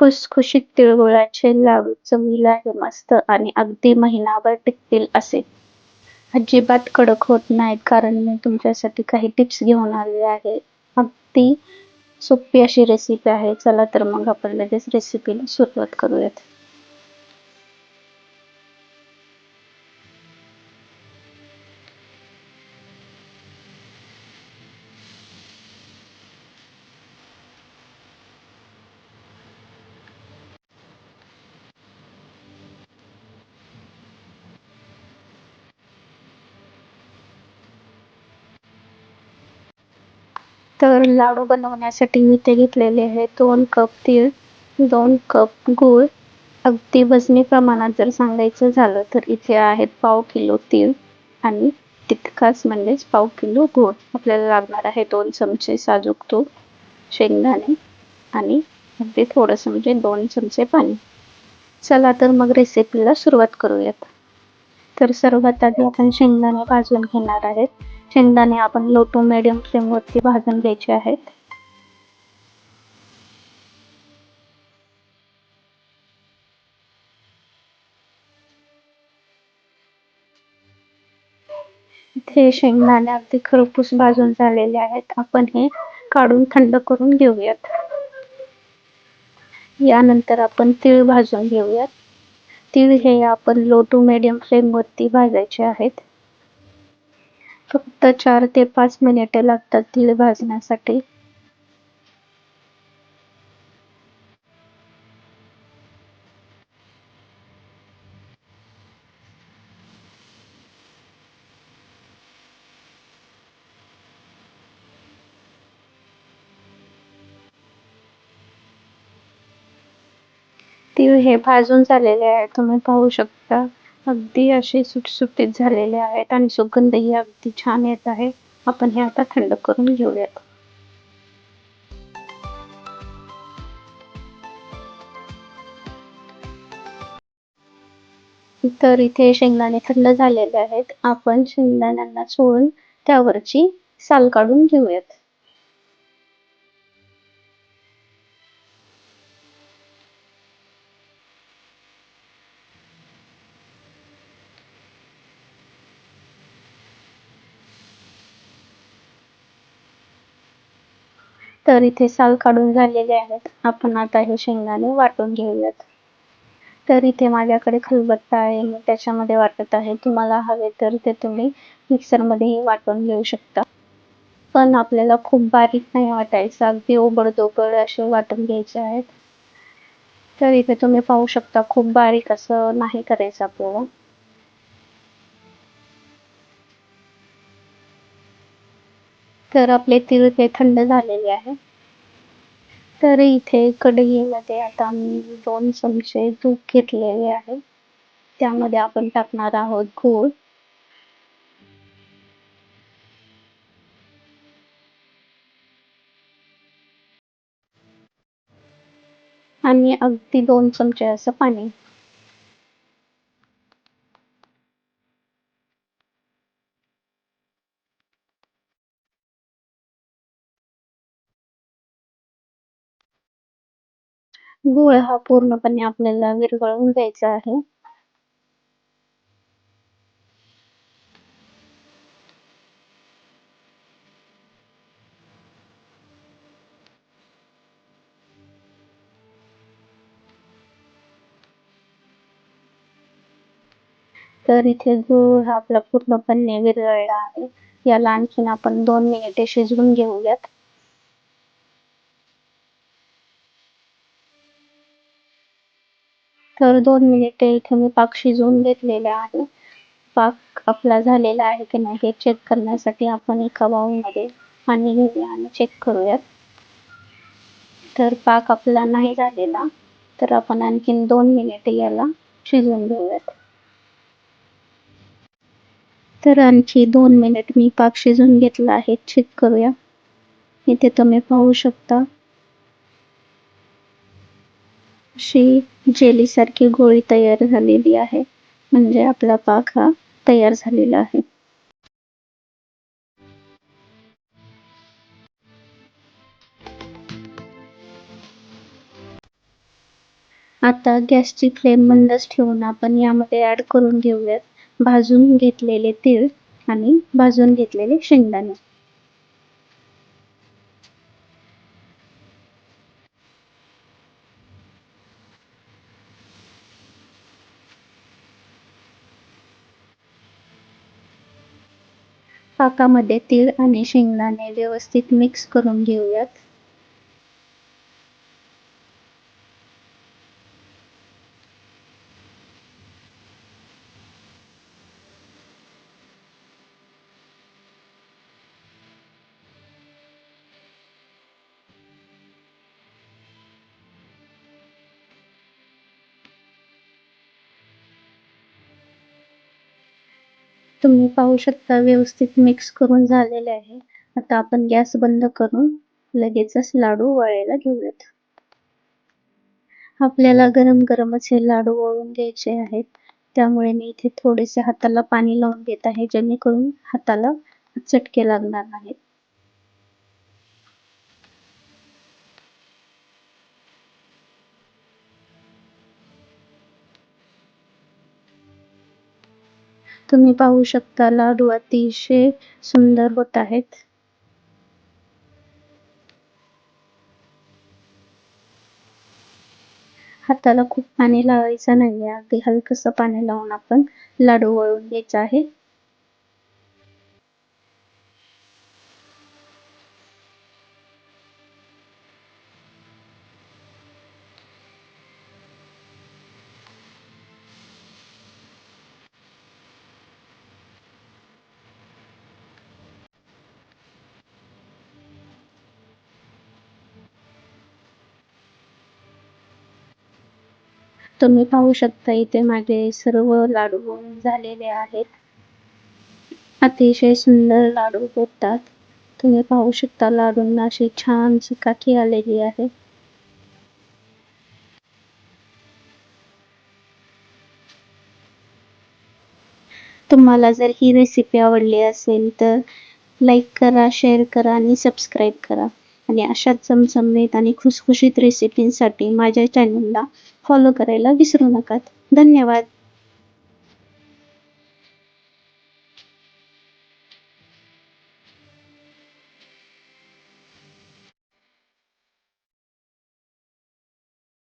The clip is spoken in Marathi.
खुसखुशीत तिळगुळाचे लाडू चवीला हे मस्त आणि अगदी महिनाभर टिकतील असे. अजिबात कडक होत नाहीत कारण मी तुमच्यासाठी काही टिप्स घेऊन आले आहे. अगदी सोपी अशी रेसिपी आहे. चला तर मग आपण लगेच रेसिपीला सुरुवात करूयात. तर लाडू बनवण्यासाठी मी ते घेतलेले आहे. दोन कप तीळ दोन कप गूळ. अगदी वजनी प्रमाणात जर सांगायचं झालं तर इथे आहेत पाव किलो तीळ आणि तितकाच म्हणजेच पाव किलो गूळ. आपल्याला लागणार आहे दोन चमचे साजूक तूप शेंगदाणे आणि अगदी थोडंसं म्हणजे दोन चमचे पाणी. चला तर मग रेसिपीला सुरुवात करूयात. तर सर्वात आधी आपण शेंगदाणे भाजून घेणार आहेत. शेंगदाणे आपण लो टू मिडियम फ्लेमवरती भाजून घ्यायचे आहेत. इथे शेंगदाणे अगदी खरपूस भाजून झालेले आहेत. आपण हे काढून थंड करून घेऊयात. यानंतर आपण तीळ भाजून घेऊयात. तीळ हे आपण लो टू मिडियम फ्लेमवरती भाजायचे आहेत. फक्त चार ते पाच मिनिटे लागतात तीळ भाजण्यासाठी. तीळ हे भाजून झालेले आहे तुम्ही पाहू शकता. अगदी असे सुटसुटीत झालेले आहेत आणि सुगंधही अगदी छान येत आहे. आपण हे आता थंड करून घेऊयात. तर इथे शेंगदाणे थंड झालेले आहेत. आपण शेंगदाण्यांना सोडून त्यावरची साल काढून घेऊयात. तर इथे साल काढून झालेले आहेत. आपण आता हे शेंगदाणे वाटून घेऊयात. तर इथे माझ्याकडे खलबत्ता आहे. मी त्याच्यामध्ये वाटत आहे. तुम्हाला हवे तर ते तुम्ही मिक्सरमध्येही वाटून घेऊ शकता. पण आपल्याला खूप बारीक नाही वाटायचं. अगदी ओबडदोबड असे वाटून घ्यायचे आहेत. तर इथे तुम्ही पाहू शकता खूप बारीक असं नाही करायचं आपल्याला. तर आपले तीळ ते थंड झालेले आहे. तर इथे कढईमध्ये आता मी दोन चमचे तूप घेतलेले आहे. त्यामध्ये आपण टाकणार आहोत गूळ. आणि अगदी दोन चमचे असं पाणी. गूळ हा पूर्णपणे आपल्याला विरघळून घ्यायचा आहे. तर इथे गूळ हा आपला पूर्णपणे विरघळला आहे. याला आणखीन आपण दोन मिनिटे शिजवून घेऊयात. तर दोन मिनिटे इथे मी पाक शिजवून घेतलेला आहे. पाक आपला झालेला आहे की नाही हे चेक करण्यासाठी आपण एका बाउलमध्ये पाणी घेऊया आणि चेक करूयात. तर पाक आपला नाही झालेला तर आपण आणखीन दोन मिनिटे याला शिजवून घेऊयात. तर आणखी दोन मिनिट मी पाक शिजवून घेतला आहे चेक करूया. इथे तुम्ही पाहू शकता. अशी सारखी गोळी तयार झालेली आहे. म्हणजे आपला पाक हा तयार झालेला आहे. आता गॅसची फ्लेम मंदच ठेवून आपण यामध्ये ॲड करून घेऊयात. भाजून घेतलेले तीळ आणि भाजून घेतलेले शेंगदाणे. पाकामध्ये तीळ आणि शेंगदाणे व्यवस्थित मिक्स करून घेऊयात. तुम्ही पाहू शकता व्यवस्थित मिक्स करून झालेले आहे. आता आपण गॅस बंद करून लगेचच लाडू वळायला घेऊयात. आपल्याला गरम गरमच हे लाडू वळून घ्यायचे आहेत. त्यामुळे मी इथे थोडेसे हाताला पाणी लावून घेत आहे जेणेकरून हाताला चटके लागणार नाहीत. तुम्ही पाहू शकता लाडू अतिशय सुंदर होत आहेत. हाताला खूप पाणी लावायचं नाही अगदी हलकस पाणी लावून आपण लाडू वळून घ्यायचा आहे. तुम्ही पाहू शकता इथे माझे सर्व लाडू झालेले आहेत. अतिशय सुंदर लाडू होतात तुम्ही पाहू शकता लाडूंना अशी छान चिकाकी आलेली आहे. तुम्हाला जर ही रेसिपी आवडली असेल तर लाईक करा शेअर करा आणि सबस्क्राईब करा. आणि अशाच चमचमीत आणि खुसखुशीत रेसिपींसाठी माझ्या चॅनलला फॉलो करायला विसरू नका. धन्यवाद.